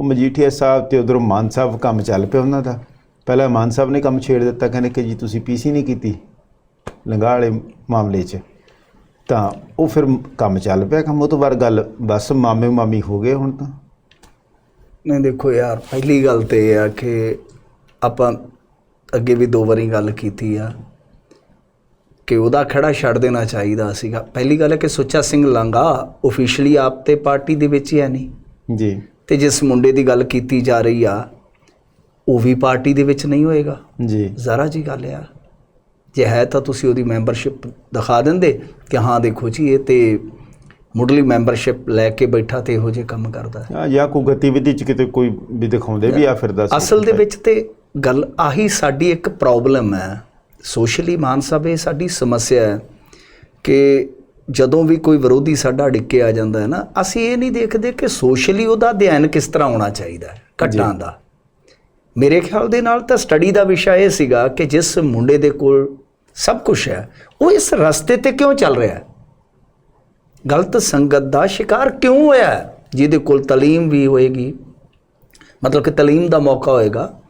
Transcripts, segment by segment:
ਉਹ ਮਜੀਠੀਆ ਸਾਹਿਬ ਤੇ ਉਧਰੋਂ ਮਾਨ ਸਾਹਿਬ ਕੰਮ ਚੱਲ ਪਿਆ ਉਹਨਾਂ ਦਾ। ਪਹਿਲਾਂ ਮਾਨ ਸਾਹਿਬ ਨੇ ਕੰਮ ਛੇੜ ਦਿੱਤਾ ਕਹਿੰਦੇ ਕਿ ਜੀ ਤੁਸੀਂ ਪੀਸੀ ਨਹੀਂ ਕੀਤੀ ਲੰਗਾਹ ਵਾਲੇ ਮਾਮਲੇ 'ਚ। ਤਾਂ ਉਹ ਫਿਰ ਕੰਮ ਚੱਲ ਪਿਆ ਕੰਮ ਉਹ ਤੋਂ ਬਾਅਦ ਗੱਲ ਬਸ ਮਾਮੇ ਮਾਮੀ ਹੋ ਗਏ ਹੁਣ ਤਾਂ। ਨਹੀਂ ਦੇਖੋ ਯਾਰ ਪਹਿਲੀ ਗੱਲ ਤੇ ਇਹ ਆ ਕਿ ਆਪਾਂ ਅੱਗੇ ਵੀ ਦੋ ਵਾਰੀ ਗੱਲ ਕੀਤੀ ਆ ਕਿ ਉਹਦਾ ਖੜਾ ਛੱਡ ਦੇਣਾ ਚਾਹੀਦਾ ਸੀਗਾ। ਪਹਿਲੀ ਗੱਲ ਹੈ ਕਿ ਸੁੱਚਾ ਸਿੰਘ ਲਾਂਗਾ ਆਫੀਸ਼ੀਅਲੀ ਆਪ ਤੇ ਪਾਰਟੀ ਦੇ ਵਿੱਚ ਹੀ ਹੈ ਨਹੀਂ। ਜੀ। ਤੇ ਜਿਸ ਮੁੰਡੇ ਦੀ ਗੱਲ ਕੀਤੀ ਜਾ ਰਹੀ ਆ ਉਹ ਵੀ ਪਾਰਟੀ ਦੇ ਵਿੱਚ ਨਹੀਂ ਹੋਏਗਾ। ਜੀ। ਜ਼ਰਾ ਜੀ ਗੱਲ ਆ। ਜੇ ਹੈ ਤਾਂ ਤੁਸੀਂ ਉਹਦੀ ਮੈਂਬਰਸ਼ਿਪ ਦਿਖਾ ਦਿੰਦੇ ਕਿ ਹਾਂ ਦੇਖੋ ਜੀ ਇਹ ਤੇ ਮੁੱਢਲੀ ਮੈਂਬਰਸ਼ਿਪ ਲੈ ਕੇ ਬੈਠਾ ਤੇ ਇਹੋ ਜਿਹੇ ਕੰਮ ਕਰਦਾ। ਹੈ ਹਾਂ, ਜਾਂ ਕੋਈ ਗਤੀਵਿਧੀ 'ਚ ਕਿਤੇ ਕੋਈ ਵੀ ਦਿਖਾਉਂਦੇ ਵੀ ਆ ਫਿਰਦਾ ਸੀ। ਅਸਲ ਦੇ ਵਿੱਚ ਤੇ ਗੱਲ ਆਹੀ ਸਾਡੀ ਇੱਕ ਪ੍ਰੋਬਲਮ ਹੈ ਸੋਸ਼ਲੀ ਮਾਨ ਸਾਹਿਬ ਇਹ ਸਾਡੀ ਸਮੱਸਿਆ ਹੈ ਕਿ ਜਦੋਂ ਵੀ ਕੋਈ ਵਿਰੋਧੀ ਸਾਡਾ ਡਿੱਕੇ ਆ ਜਾਂਦਾ ਹੈ ਨਾ ਅਸੀਂ ਇਹ ਨਹੀਂ ਦੇਖਦੇ ਕਿ ਸੋਸ਼ਲੀ ਉਹਦਾ ਅਧਿਐਨ ਕਿਸ ਤਰ੍ਹਾਂ ਹੋਣਾ ਚਾਹੀਦਾ ਹੈ ਘਟਨਾ ਦਾ। ਮੇਰੇ ਖਿਆਲ ਦੇ ਨਾਲ ਤਾਂ ਸਟੱਡੀ ਦਾ ਵਿਸ਼ਾ ਇਹ ਸੀਗਾ ਕਿ ਜਿਸ ਮੁੰਡੇ ਦੇ ਕੋਲ ਸਭ ਕੁਝ ਹੈ ਉਹ ਇਸ ਰਸਤੇ ਤੇ ਕਿਉਂ ਚੱਲ ਰਿਹਾ ਹੈ? ਗਲਤ ਸੰਗਤ ਦਾ ਸ਼ਿਕਾਰ ਕਿਉਂ ਹੋਇਆ? ਜਿਹਦੇ ਕੋਲ ਤਾਲੀਮ ਵੀ ਹੋਏਗੀ। ਮਤਲਬ ਕਿ ਤਾਲੀਮ ਦਾ ਮੌਕਾ ਹੋਏਗਾ।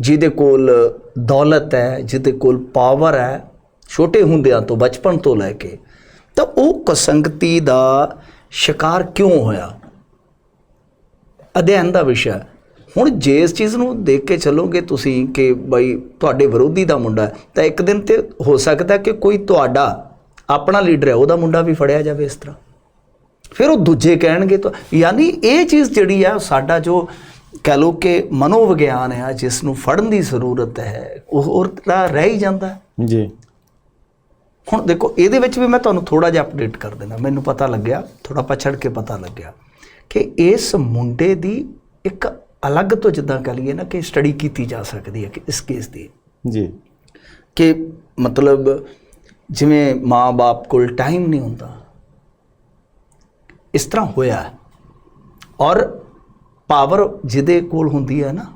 ਜਿਹਦੇ ਕੋਲ ਦੌਲਤ ਹੈ ਜਿਹਦੇ ਕੋਲ ਪਾਵਰ ਹੈ ਛੋਟੇ ਹੁੰਦਿਆਂ ਤੋਂ ਬਚਪਨ ਤੋਂ ਲੈ ਕੇ ਤਾਂ ਉਹ ਕੁਸੰਗਤੀ ਦਾ ਸ਼ਿਕਾਰ ਕਿਉਂ ਹੋਇਆ? ਅਧਿਐਨ ਦਾ ਵਿਸ਼ਾ ਹੁਣ ਜੇ ਇਸ ਚੀਜ਼ ਨੂੰ ਦੇਖ ਕੇ ਚੱਲੋਗੇ ਤੁਸੀਂ ਕਿ ਬਈ ਤੁਹਾਡੇ ਵਿਰੋਧੀ ਦਾ ਮੁੰਡਾ ਤਾਂ ਇੱਕ ਦਿਨ ਤੇ ਹੋ ਸਕਦਾ ਕਿ ਕੋਈ ਤੁਹਾਡਾ ਆਪਣਾ ਲੀਡਰ ਹੈ, ਉਹਦਾ ਮੁੰਡਾ ਵੀ ਫੜਿਆ ਜਾਵੇ ਇਸ ਤਰ੍ਹਾਂ। ਫਿਰ ਉਹ ਦੂਜੇ ਕਹਿਣਗੇ ਤਾਂ, ਯਾਨੀ ਇਹ ਚੀਜ਼ ਜਿਹੜੀ ਆ, ਸਾਡਾ ਜੋ ਕਹ ਲੋ ਕਿ ਮਨੋਵਿਗਿਆਨ ਹੈ, ਜਿਸ ਨੂੰ ਫੜਨ ਦੀ ਜ਼ਰੂਰਤ ਹੈ, ਉਹ ਹੋਰ ਰਹਿ ਹੀ ਜਾਂਦਾ ਜੀ। ਹੁਣ ਦੇਖੋ ਇਹਦੇ ਵਿੱਚ ਵੀ ਮੈਂ ਤੁਹਾਨੂੰ ਥੋੜਾ ਜਿਹਾ ਅਪਡੇਟ ਕਰ ਦੇਣਾ ਮੈਨੂੰ ਪਤਾ ਲੱਗਿਆ ਥੋੜਾ ਪਛੜ ਕੇ ਪਤਾ ਲੱਗਿਆ ਕਿ ਇਸ ਮੁੰਡੇ ਦੀ ਇੱਕ ਅਲੱਗ ਤੋਂ ਜਿੱਦਾਂ ਕਹ ਲਈਏ ਨਾ ਕਿ ਸਟੱਡੀ ਕੀਤੀ ਜਾ ਸਕਦੀ ਹੈ ਕਿ ਇਸ ਕੇਸ ਦੀ। ਜੀ। ਕਿ ਮਤਲਬ ਜਿਵੇਂ ਮਾਂ-ਬਾਪ ਕੋਲ ਟਾਈਮ ਨਹੀਂ ਹੁੰਦਾ ਇਸ ਤਰ੍ਹਾਂ ਹੋਇਆ। ਔਰ ਪਾਵਰ ਜਿਹਦੇ ਕੋਲ ਹੁੰਦੀ ਹੈ ਨਾ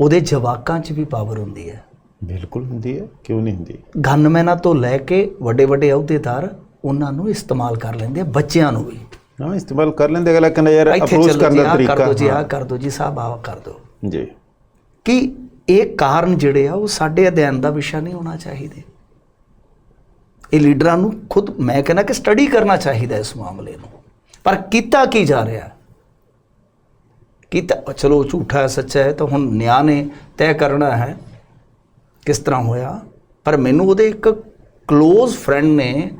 ਉਹਦੇ ਜਵਾਕਾਂ 'ਚ ਵੀ ਪਾਵਰ ਹੁੰਦੀ ਹੈ। ਬਿਲਕੁਲ ਹੁੰਦੀ ਹੈ ਕਿਉਂ ਨਹੀਂ ਹੁੰਦੀ? ਗਨਮੈਨਾਂ ਤੋਂ ਲੈ ਕੇ ਵੱਡੇ ਵੱਡੇ ਅਹੁਦੇਦਾਰ ਉਹਨਾਂ ਨੂੰ ਇਸਤੇਮਾਲ ਕਰ ਲੈਂਦੇ ਆ ਬੱਚਿਆਂ ਨੂੰ ਵੀ। ਹਾਂ ਇਸਤੇਮਾਲ ਕਰ ਲੈਂਦੇ ਅਗਲਾ ਕਹਿੰਦਾ ਯਾਰ ਅਪਰੋਚ ਕਰਨ ਦਾ ਆਹ ਕਰ ਤਰੀਕਾ ਦੋ ਜੀ। ਆਹ ਕਰ ਦੋ ਜੀ ਸਾਹਿਬ ਆਹ ਕਰ ਦੋ। ਜੀ। ਕਿ ਇਹ ਕਾਰਨ ਜਿਹੜੇ ਆ ਉਹ ਸਾਡੇ ਅਧਿਐਨ ਦਾ ਵਿਸ਼ਾ ਨਹੀਂ ਹੋਣਾ ਚਾਹੀਦੇ। ਇਹ ਲੀਡਰਾਂ ਨੂੰ ਖੁਦ ਮੈਂ ਕਹਿੰਦਾ ਕਿ ਸਟੱਡੀ ਕਰਨਾ ਚਾਹੀਦਾ ਇਸ ਮਾਮਲੇ ਨੂੰ। ਪਰ ਕੀਤਾ ਕੀ ਜਾ ਰਿਹਾ? ਕੀਤਾ ਚਲੋ ਝੂਠਾ ਹੈ ਸੱਚਾ ਹੈ ਤਾਂ ਹੁਣ ਨਿਆਂ ਨੇ ਤੈਅ ਕਰਨਾ ਹੈ। ਕਿਸ ਤਰ੍ਹਾਂ ਹੋਇਆ? ਪਰ ਮੈਨੂੰ ਉਹਦੇ ਇੱਕ ক্লোਜ਼ ਫਰੈਂਡ ਨੇ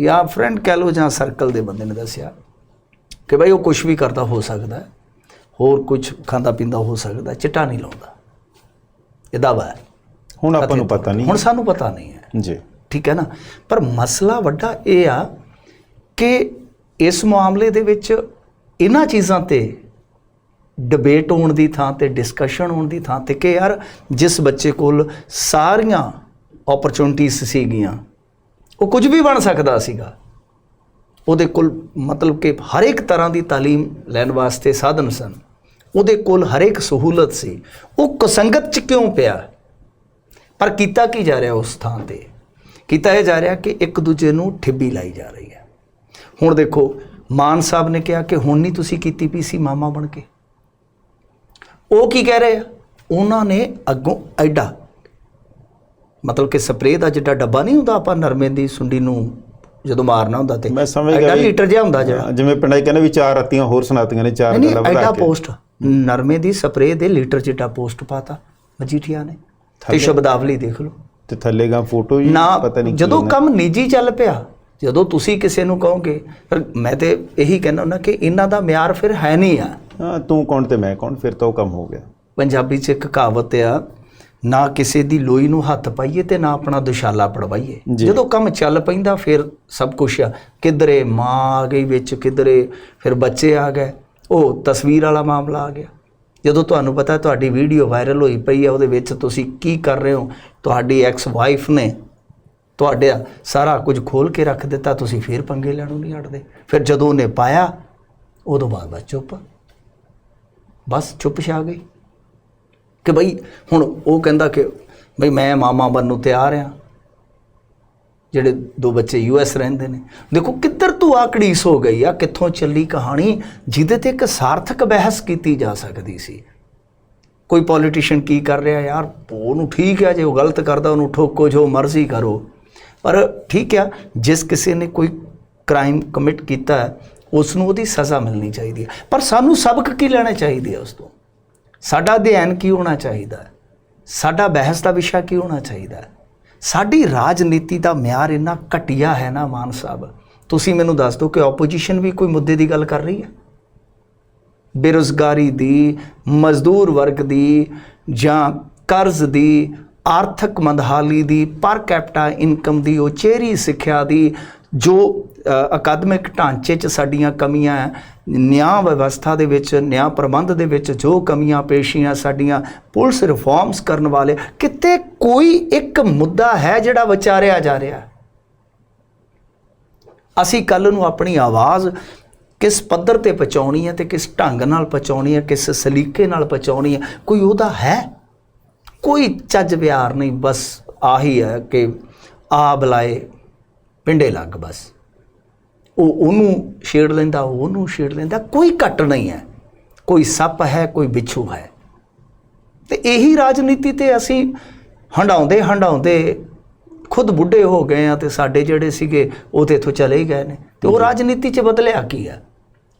ਜਾਂ ਫਰੈਂਡ ਕਹਿ ਲਓ ਜਾਂ ਸਰਕਲ ਦੇ ਬੰਦੇ ਨੇ ਦੱਸਿਆ ਕਿ ਭਾਈ ਉਹ ਕੁਝ ਵੀ ਕਰਦਾ ਹੋ ਸਕਦਾ ਹੋਰ ਕੁਝ ਖਾਂਦਾ ਪੀਂਦਾ ਹੋ ਸਕਦਾ ਚਿੱਟਾ ਨਹੀਂ ਲਾਉਂਦਾ। ਇਹ ਦਾਵਾ ਹੈ ਹੁਣ ਆਪਾਂ ਨੂੰ ਪਤਾ ਨਹੀਂ ਹੁਣ ਸਾਨੂੰ ਪਤਾ ਨਹੀਂ ਹੈ। ਜੀ। ਠੀਕ ਹੈ ਨਾ? ਪਰ ਮਸਲਾ ਵੱਡਾ ਇਹ ਆ ਕਿ ਇਸ ਮਾਮਲੇ ਦੇ ਵਿੱਚ ਇਹਨਾਂ ਚੀਜ਼ਾਂ ਤੇ ਡਿਬੇਟ ਹੋਣ ਦੀ ਥਾਂ ਤੇ ਡਿਸਕਸ਼ਨ ਹੋਣ ਦੀ ਥਾਂ ਤੇ ਕਿ ਯਾਰ ਜਿਸ ਬੱਚੇ ਕੋਲ ਸਾਰੀਆਂ ਓਪਰਚੁਨਿਟੀਆਂ ਸੀਗੀਆਂ, ਉਹ ਕੁਝ ਵੀ ਬਣ ਸਕਦਾ ਸੀਗਾ। ਉਹਦੇ ਕੋਲ ਮਤਲਬ ਕਿ ਹਰ ਇੱਕ ਤਰ੍ਹਾਂ ਦੀ ਤਾਲੀਮ ਲੈਣ ਵਾਸਤੇ ਸਾਧਨ ਸਨ। ਉਹਦੇ ਕੋਲ ਹਰ ਇੱਕ ਸਹੂਲਤ ਸੀ। ਉਹ ਕੁਸੰਗਤ ਚ ਕਿਉਂ ਪਿਆ? ਪਰ ਕੀਤਾ ਕੀ ਜਾ ਰਿਹਾ ਉਸ ਥਾਂ ਤੇ? ਕੀਤਾ ਇਹ ਜਾ ਰਿਹਾ ਕਿ ਇੱਕ ਦੂਜੇ ਨੂੰ ਠਿੱਬੀ ਲਾਈ ਜਾ ਰਹੀ ਹੈ। ਹੁਣ ਦੇਖੋ, ਮਾਨ ਸਾਹਿਬ ਨੇ ਕਿਹਾ ਕਿ ਹੁਣ ਨਹੀਂ ਤੁਸੀਂ ਕੀਤੀ ਪੀਸੀ ਮਾਮਾ ਬਣ ਕੇ। ਉਹ ਕੀ ਕਹਿ ਰਹੇ ਆ? ਉਹਨਾਂ ਨੇ ਅੱਗੋਂ ਐਡਾ ਮਤਲਬ ਕਿ ਸਪਰੇਅ ਦਾ ਜਿਹੜਾ ਡੱਬਾ ਨਹੀਂ ਹੁੰਦਾ ਆਪਾਂ ਨਰਮੇ ਦੀ ਸੁੰਡੀ ਨੂੰ ਜਦੋਂ ਮਾਰਨਾ ਹੁੰਦਾ ਤੇ ਮੈਂ ਸਮਝ ਗਿਆ ਐਡਾ ਲੀਟਰ ਜਿਹਾ ਹੁੰਦਾ ਜਿਹੜਾ। ਜਿਵੇਂ ਪਿੰਡਾਂ ਕਹਿੰਦੇ ਵੀ ਚਾਰ ਰਾਤੀਆਂ ਹੋਰ ਸੁਣਾਤੀਆਂ ਨੇ ਚਾਰ ਗੱਲਾਂ ਨਹੀਂ ਵਧਾ ਐਡਾ ਕੇ। ਪੋਸਟ। ਨਰਮੇ ਦੀ ਸਪਰੇਅ ਦੇ ਲੀਟਰ ਜਿੱਡਾ ਪੋਸਟ ਪਾਤਾ ਮਜੀਠੀਆ ਨੇ। ਤੇ ਸ਼ਬਦਾਵਲੀ ਦੇਖ ਲਓ। ਤੇ ਥੱਲੇ ਗਾ ਫੋਟੋ ਹੀ ਪਤਾ ਨਹੀਂ ਕੀ ਜਦੋਂ ਕੰਮ ਨਿੱਜੀ ਚੱਲ ਪਿਆ ਜਦੋਂ ਤੁਸੀਂ ਕਿਸੇ ਨੂੰ ਕਹੋਗੇ ਮੈਂ ਤੇ ਇਹੀ ਕਹਿੰਦਾ ਹੁੰਦਾ ਕਿ ਇਹਨਾਂ ਦਾ ਮਿਆਰ ਫਿਰ ਹੈ ਨਹੀਂ ਆ। ਤੂੰ ਕੌਣ ਤੇ ਮੈਂ ਕੌਣ? ਫਿਰ ਤਾਂ ਉਹ ਕੰਮ ਹੋ ਗਿਆ। ਪੰਜਾਬੀ 'ਚ ਇੱਕ ਕਹਾਵਤ ਆ ਨਾ ਕਿਸੇ ਦੀ ਲੋਈ ਨੂੰ ਹੱਥ ਪਾਈਏ ਤੇ ਨਾ ਆਪਣਾ ਦੁਸ਼ਾਲਾ ਪੜਵਾਈਏ। ਜਦੋਂ ਕੰਮ ਚੱਲ ਪੈਂਦਾ ਫਿਰ ਸਭ ਕੁਝ ਆ। ਕਿਧਰੇ ਮਾਂ ਆ ਗਈ ਵਿੱਚ ਕਿਧਰੇ ਫਿਰ ਬੱਚੇ ਆ ਗਏ। ਉਹ ਤਸਵੀਰ ਵਾਲਾ ਮਾਮਲਾ ਆ ਗਿਆ। ਜਦੋਂ ਤੁਹਾਨੂੰ ਪਤਾ ਤੁਹਾਡੀ ਵੀਡੀਓ ਵਾਇਰਲ ਹੋਈ ਪਈ ਆ ਉਹਦੇ ਵਿੱਚ ਤੁਸੀਂ ਕੀ ਕਰ ਰਹੇ ਹੋ? ਤੁਹਾਡੀ ਐਕਸ ਵਾਈਫ ਨੇ ਤੁਹਾਡੇ ਸਾਰਾ ਕੁਝ ਖੋਲ ਕੇ ਰੱਖ ਦਿੱਤਾ ਤੁਸੀਂ ਫੇਰ ਪੰਗੇ ਲੈਣੋਂ ਨਹੀਂ ਹਟਦੇ। ਫਿਰ ਜਦੋਂ ਉਹਨੇ ਪਾਇਆ ਉਦੋਂ ਬਾਅਦ ਚੁੱਪ। ਬਸ ਚੁੱਪ ਛਾ ਗਈ। ਕਿ ਬਈ ਹੁਣ ਉਹ ਕਹਿੰਦਾ ਕਿ ਬਈ ਮੈਂ ਮਾਮਾ ਬਣਨ ਨੂੰ ਤਿਆਰ ਆ। ਜਿਹੜੇ ਦੋ ਬੱਚੇ ਯੂ ਯੂਐਸ ਰਹਿੰਦੇ ਨੇ। ਦੇਖੋ ਕਿੱਧਰ ਤੋਂ ਆ ਘੜੀਸ ਹੋ ਗਈ ਆ, ਕਿੱਥੋਂ ਚੱਲੀ ਕਹਾਣੀ ਜਿਹਦੇ ਤੇ ਇੱਕ ਸਾਰਥਕ ਬਹਿਸ ਕੀਤੀ ਜਾ ਸਕਦੀ ਸੀ। ਕੋਈ ਪੋਲੀਟੀਸ਼ੀਅਨ ਕੀ ਕਰ ਰਿਹਾ ਯਾਰ ਉਹਨੂੰ ਠੀਕ ਆ, ਜੇ ਉਹ ਗਲਤ ਕਰਦਾ, ਉਹਨੂੰ ਠੋਕੋ, ਜੋ ਮਰਜ਼ੀ ਕਰੋ। ਪਰ ਠੀਕ ਆ, ਜਿਸ ਕਿਸੇ ਨੇ ਕੋਈ ਕ੍ਰਾਈਮ ਕਮਿਟ ਕੀਤਾ ਉਸ ਨੂੰ ਉਹਦੀ ਸਜ਼ਾ ਮਿਲਣੀ ਚਾਹੀਦੀ ਹੈ। ਪਰ ਸਾਨੂੰ ਸਬਕ ਕੀ ਲੈਣਾ ਚਾਹੀਦੀ ਹੈ ਉਸ ਤੋਂ? ਸਾਡਾ ਅਧਿਐਨ ਕੀ ਹੋਣਾ ਚਾਹੀਦਾ ਹੈ? ਸਾਡਾ ਬਹਿਸ ਦਾ ਵਿਸ਼ਾ ਕੀ ਹੋਣਾ ਚਾਹੀਦਾ ਹੈ? ਸਾਡੀ ਰਾਜਨੀਤੀ ਦਾ ਮਿਆਰ ਇੰਨਾ ਘਟੀਆ ਹੈ ਨਾ ਮਾਨ ਸਾਹਿਬ। ਤੁਸੀਂ ਮੈਨੂੰ ਦੱਸ ਦਿਓ ਕਿ ਆਪੋਜੀਸ਼ਨ ਵੀ ਕੋਈ ਮੁੱਦੇ ਦੀ ਗੱਲ ਕਰ ਰਹੀ ਹੈ? ਬੇਰੁਜ਼ਗਾਰੀ ਦੀ, ਮਜ਼ਦੂਰ ਵਰਗ ਦੀ ਜਾਂ ਕਰਜ਼ ਦੀ, ਆਰਥਿਕ ਮੰਦਹਾਲੀ ਦੀ ਪਰ ਕੈਪਟਾ ਇਨਕਮ ਦੀ, ਉਚੇਰੀ ਸਿੱਖਿਆ ਦੀ ਜੋ ਅਕਾਦਮਿਕ ਢਾਂਚੇ 'ਚ ਸਾਡੀਆਂ ਕਮੀਆਂ ਹੈ ਨਿਆਂ ਵਿਵਸਥਾ ਦੇ ਵਿੱਚ, ਨਿਆਂ ਪ੍ਰਬੰਧ ਦੇ ਵਿੱਚ ਜੋ ਕਮੀਆਂ ਪੇਸ਼ੀਆਂ ਸਾਡੀਆਂ ਪੁਲਿਸ ਰਿਫਾਰਮਸ ਕਰਨ ਵਾਲੇ, ਕਿਤੇ ਕੋਈ ਇੱਕ ਮੁੱਦਾ ਹੈ ਜਿਹੜਾ ਵਿਚਾਰਿਆ ਜਾ ਰਿਹਾ ਅਸੀਂ ਕੱਲ ਨੂੰ ਆਪਣੀ ਆਵਾਜ਼ ਕਿਸ ਪੱਧਰ ਤੇ ਪਹੁੰਚਾਉਣੀ ਹੈ ਤੇ ਕਿਸ ਢੰਗ ਨਾਲ ਪਹੁੰਚਾਉਣੀ ਹੈ ਕਿਸ ਸਲੀਕੇ ਨਾਲ ਪਹੁੰਚਾਉਣੀ ਹੈ ਕੋਈ ਉਹਦਾ ਹੈ? ਕੋਈ ਚੱਜ ਵਿਹਾਰ ਨਹੀਂ, ਬਸ ਆਹੀ ਹੈ ਕਿ ਆ ਬੁਲਾਏ ਪਿੰਡੇ ਲੱਗ ਬਸ। ਉਹ ਉਹਨੂੰ ਛੇੜ ਲੈਂਦਾ ਉਹ ਉਹਨੂੰ ਛੇੜ ਲੈਂਦਾ। ਕੋਈ ਘਟ ਨਹੀਂ ਹੈ। ਕੋਈ ਸੱਪ ਹੈ ਕੋਈ ਬਿੱਛੂ ਹੈ। ਤੇ ਇਹੀ ਰਾਜਨੀਤੀ ਤੇ ਅਸੀਂ ਹੰਡਾਉਂਦੇ ਹੰਡਾਉਂਦੇ ਖੁਦ ਬੁੱਢੇ ਹੋ ਗਏ ਆ ਤੇ ਸਾਡੇ ਜਿਹੜੇ ਸੀਗੇ ਉਹ ਤੇ ਇੱਥੋਂ ਚਲੇ ਹੀ ਗਏ ਨੇ। ਤੇ ਉਹ ਰਾਜਨੀਤੀ 'ਚ ਬਦਲਿਆ ਕੀ ਆ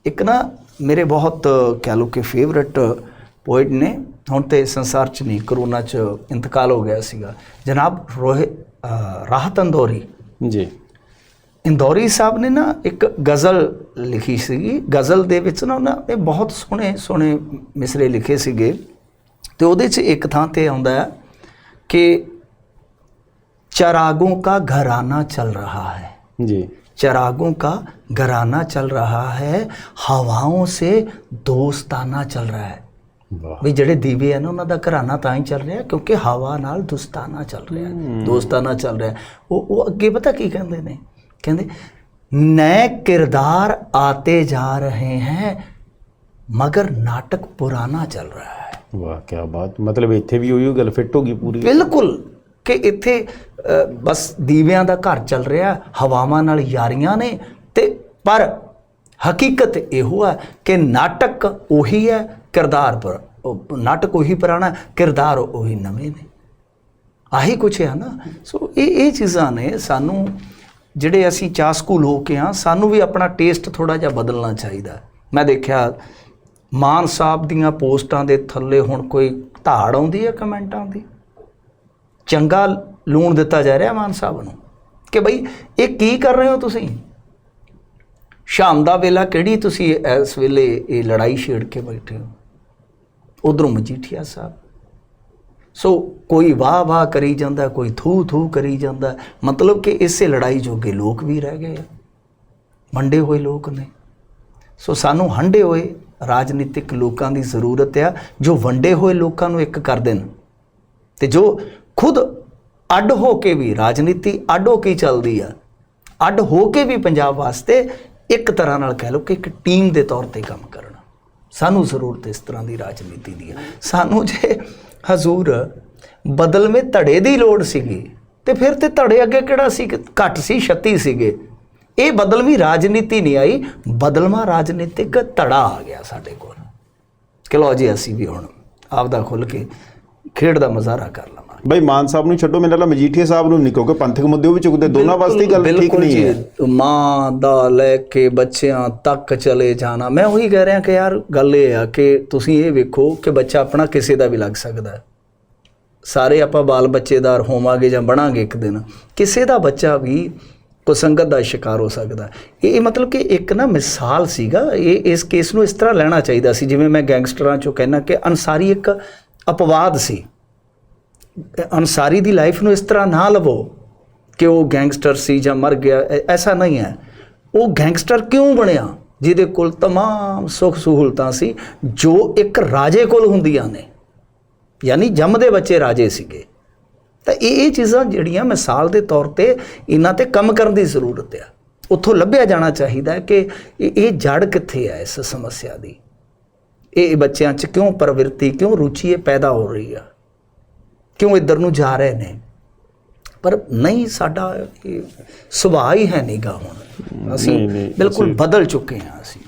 ਇੱਕ ਨਾ ਮੇਰੇ ਬਹੁਤ ਕਹਿ ਲਓ ਕਿ ਫੇਵਰਟ ਪੋਇਟ ਨੇ। ਹੁਣ ਤੇ ਸੰਸਾਰ 'ਚ ਨਹੀਂ ਕਰੋਨਾ 'ਚ ਇੰਤਕਾਲ ਹੋ ਗਿਆ ਸੀਗਾ। ਜਨਾਬ ਰੋਹਿ ਅ, ਰਾਹਤ ਅੰਦੋਰੀ। ਜੀ। ਇੰਦੌਰੀ ਸਾਹਿਬ ਨੇ ਨਾ ਇੱਕ ਗਜ਼ਲ ਲਿਖੀ ਸੀਗੀ ਗਜ਼ਲ ਦੇ ਵਿੱਚ ਨਾ ਉਹਨਾਂ ਨੇ ਬਹੁਤ ਸੋਹਣੇ ਸੋਹਣੇ ਮਿਸਰੇ ਲਿਖੇ ਸੀਗੇ ਤੇ ਉਹਦੇ 'ਚ ਇੱਕ ਥਾਂ ਤੇ ਆਉਂਦਾ ਹੈ ਕਿ ਚਰਾਗੋं का घराना चल रहा है ਜੀ चरागों का घराना चल रहा है हवाओं से दोस्ताना चल रहा है ਵਾਹ ਵੀ ਜਿਹੜੇ ਦੀਵੇ ਆ ਨਾ ਉਹਨਾਂ ਦਾ ਘਰਾਨਾ ਤਾਂ ਹੀ ਚੱਲ ਰਿਹਾ ਕਿਉਂਕਿ ਹਵਾ ਨਾਲ ਦੋਸਤਾਨਾ ਚੱਲ ਰਿਹਾ ਦੋਸਤਾਨਾ ਚੱਲ ਰਿਹਾ ਉਹ ਉਹ ਅੱਗੇ ਪਤਾ ਕੀ ਕਹਿੰਦੇ ਨੇ ਕਹਿੰਦੇ ਨਏ किरदार आते जा रहे हैं ਮਗਰ ਨਾਟਕ ਪੁਰਾਣਾ ਚੱਲ ਰਿਹਾ ਹੈ। ਵਾਹ ਕੀ ਬਾਤ। ਮਤਲਬ ਇੱਥੇ ਵੀ ਉਹੀ ਗੱਲ ਫਿੱਟ ਹੋ ਗਈ ਪੂਰੀ। ਬਿਲਕੁਲ ਕਿ ਇੱਥੇ ਬਸ ਦੀਵਿਆਂ ਦਾ ਘਰ ਚੱਲ ਰਿਹਾ ਹਵਾਵਾਂ ਨਾਲ ਯਾਰੀਆਂ ਨੇ ਤੇ ਪਰ ਹਕੀਕਤ ਇਹੋ ਹੈ ਕਿ ਨਾਟਕ ਉਹੀ ਹੈ ਕਿਰਦਾਰ ਪਰ ਨਾਟਕ ਉਹੀ ਪੁਰਾਣਾ ਕਿਰਦਾਰ ਉਹੀ ਨਵੇਂ ਨੇ। ਆਹੀ ਕੁਛ ਹੈ ਨਾ। ਸੋ ਇਹ ਇਹ ਚੀਜ਼ਾਂ ਨੇ ਸਾਨੂੰ ਜਿਹੜੇ ਅਸੀਂ ਚਾਹ ਸਕੂਲ ਹੋ ਕੇ ਆ ਸਾਨੂੰ ਵੀ ਆਪਣਾ ਟੇਸਟ ਥੋੜਾ ਜਿਹਾ ਬਦਲਣਾ ਚਾਹੀਦਾ ਮੈਂ ਦੇਖਿਆ, ਮਾਨ ਸਾਹਿਬ ਦੀਆਂ ਪੋਸਟਾਂ ਦੇ ਥੱਲੇ ਹੁਣ ਕੋਈ ਧਾੜ ਆਉਂਦੀ ਹੈ ਕਮੈਂਟਾਂ ਦੀ? ਚੰਗਾ ਲੂਣ ਦਿੱਤਾ ਜਾ ਰਿਹਾ ਮਾਨ ਸਾਹਿਬ ਨੂੰ। ਕਿ ਬਈ, ਇਹ ਕੀ ਕਰ ਰਹੇ ਹੋ ਤੁਸੀਂ? ਸ਼ਾਮ ਦਾ ਵੇਲਾ ਕਿਹੜੀ ਤੁਸੀਂ ਇਸ ਵੇਲੇ ਇਹ ਲੜਾਈ ਛੇੜ ਕੇ ਬੈਠੇ ਹੋ? ਉਧਰੋਂ ਮਜੀਠੀਆ ਸਾਹਿਬ। ਸੋ ਕੋਈ ਵਾਹ ਵਾਹ ਕਰੀ ਜਾਂਦਾ, ਕੋਈ ਥੂ ਥੂ ਕਰੀ ਜਾਂਦਾ। ਮਤਲਬ ਕਿ ਇਸੇ ਲੜਾਈ ਜੋਗੇ ਲੋਕ ਵੀ ਰਹਿ ਗਏ ਆ। ਵੰਡੇ ਹੋਏ ਲੋਕ ਨੇ। ਸੋ ਸਾਨੂੰ ਹੰਡੇ ਹੋਏ ਰਾਜਨੀਤਿਕ ਲੋਕਾਂ ਦੀ ਜ਼ਰੂਰਤ ਆ, ਜੋ ਵੰਡੇ ਹੋਏ ਲੋਕਾਂ ਨੂੰ ਇੱਕ ਕਰ ਦੇਣ। ਤੇ ਜੋ ਖੁਦ ਅੱਡ ਹੋ ਕੇ ਵੀ ਰਾਜਨੀਤੀ ਅੱਡ ਹੋ ਕੇ ਚੱਲਦੀ ਆ, ਅੱਡ ਹੋ ਕੇ ਵੀ ਪੰਜਾਬ ਵਾਸਤੇ ਇੱਕ ਤਰ੍ਹਾਂ ਨਾਲ ਕਹਿ ਲਓ ਕਿ ਇੱਕ ਟੀਮ ਦੇ ਤੌਰ ਤੇ ਕੰਮ ਕਰਨਾ। ਸਾਨੂੰ ਜ਼ਰੂਰਤ ਇਸ ਤਰ੍ਹਾਂ ਦੀ ਰਾਜਨੀਤੀ ਦੀ ਆ। ਸਾਨੂੰ ਜੇ ਹਜ਼ੂਰ ਬਦਲਵੇਂ ਧੜੇ ਦੀ ਲੋੜ ਸੀਗੀ। ਤੇ ਫਿਰ ਤੇ ਧੜੇ ਅੱਗੇ ਕਿਹੜਾ ਸੀ? ਘੱਟ ਸੀ 36 ਸੀਗੇ। ਇਹ ਬਦਲਵੀਂ ਰਾਜਨੀਤੀ ਨਹੀਂ ਆਈ। ਬਦਲਵਾਂ ਰਾਜਨੀਤਿਕ ਧੜਾ ਆ ਗਿਆ ਸਾਡੇ ਕੋਲ। ਕਿ ਲਓ ਜੀ, ਅਸੀਂ ਵੀ ਹੁਣ ਆਪਦਾ ਖੁੱਲ ਕੇ ਖੇਡ ਦਾ ਮਜ਼ਾਰਾ ਕਰ ਲਵਾਂ। ਬਈ ਮਾਨ ਸਾਹਿਬ ਨੂੰ ਛੱਡੋ ਮੈਨੂੰ ਲੱਗਦਾ ਮਜੀਠੀਆ ਸਾਹਿਬ ਨੂੰ ਨਹੀਂ ਕਿਉਂਕਿ ਪੰਥਕ ਮੁੱਦੇ ਉਹ ਵੀ ਚੁੱਕਦੇ ਦੋਨਾਂ ਵਾਸਤੇ ਗੱਲ ਠੀਕ ਨਹੀਂ। ਹੈ। ਮਾਂ ਦਾ ਲੈ ਕੇ ਬੱਚਿਆਂ ਤੱਕ ਚਲੇ ਜਾਣਾ। ਮੈਂ ਉਹੀ ਕਹਿ ਰਿਹਾ ਕਿ ਯਾਰ ਗੱਲ ਇਹ ਆ ਕਿ ਤੁਸੀਂ ਇਹ ਵੇਖੋ ਕਿ ਬੱਚਾ ਆਪਣਾ ਕਿਸੇ ਦਾ ਵੀ ਲੱਗ ਸਕਦਾ ਹੈ। ਸਾਰੇ ਆਪਾਂ ਬਾਲ ਬੱਚੇਦਾਰ ਹੋਵਾਂਗੇ ਜਾਂ ਬਣਾਂਗੇ ਇੱਕ ਦਿਨ। ਕਿਸੇ ਦਾ ਬੱਚਾ ਵੀ ਕੁਸੰਗਤ ਦਾ ਸ਼ਿਕਾਰ ਹੋ ਸਕਦਾ ਇਹ ਮਤਲਬ ਕਿ ਇੱਕ ਨਾ ਮਿਸਾਲ ਸੀਗਾ ਇਹ ਇਸ ਕੇਸ ਨੂੰ ਇਸ ਤਰ੍ਹਾਂ ਲੈਣਾ ਚਾਹੀਦਾ ਸੀ ਜਿਵੇਂ ਮੈਂ ਗੈਂਗਸਟਰਾਂ ਚੋਂ ਕਹਿਣਾ ਕਿ ਅਨਸਾਰੀ ਇੱਕ ਅਪਵਾਦ ਸੀ। ਅਨਸਾਰੀ ਦੀ ਲਾਈਫ ਨੂੰ ਇਸ ਤਰ੍ਹਾਂ ਨਾ ਲਵੋ ਕਿ ਉਹ ਗੈਂਗਸਟਰ ਸੀ ਜਾਂ ਮਰ ਗਿਆ ਐ- ਐਸਾ ਨਹੀਂ ਹੈ ਉਹ ਗੈਂਗਸਟਰ ਕਿਉਂ ਬਣਿਆ ਜਿਹਦੇ ਕੋਲ तमाम ਸੁੱਖ ਸਹੂਲਤਾਂ ਸੀ ਜੋ ਇੱਕ ਰਾਜੇ ਕੋਲ ਹੁੰਦੀਆਂ ਨੇ ਯਾਨੀ ਜੰਮਦੇ ਬੱਚੇ ਰਾਜੇ ਸੀਗੇ ਤਾਂ ਇਹ ਇਹ ਚੀਜ਼ਾਂ ਜਿਹੜੀਆਂ ਮਿਸਾਲ ਦੇ ਤੌਰ ਤੇ ਇਹਨਾਂ ਤੇ ਕੰਮ ਕਰਨ ਦੀ ਜ਼ਰੂਰਤ ਆ ਉੱਥੋਂ ਲੱਭਿਆ ਜਾਣਾ ਚਾਹੀਦਾ ਹੈ ਕਿ ਇਹ ਇਹ ਜੜ ਕਿੱਥੇ ਹੈ ਇਸ ਸਮੱਸਿਆ ਦੀ ਇਹ ਬੱਚਿਆਂ 'ਚ ਕਿਉਂ ਪ੍ਰਵਿਰਤੀ ਕਿਉਂ ਰੁਚੀ ਇਹ ਪੈਦਾ ਹੋ ਰਹੀ ਆ ਕਿਉਂ ਇੱਧਰ ਨੂੰ ਜਾ ਰਹੇ ਨੇ? ਪਰ ਨਹੀਂ ਸਾਡਾ ਸੁਭਾਅ ਹੀ ਹੈ ਨਹੀਂਗਾ ਹੁਣ। ਅਸੀਂ ਬਿਲਕੁਲ ਬਦਲ ਚੁੱਕੇ ਹਾਂ ਅਸੀਂ।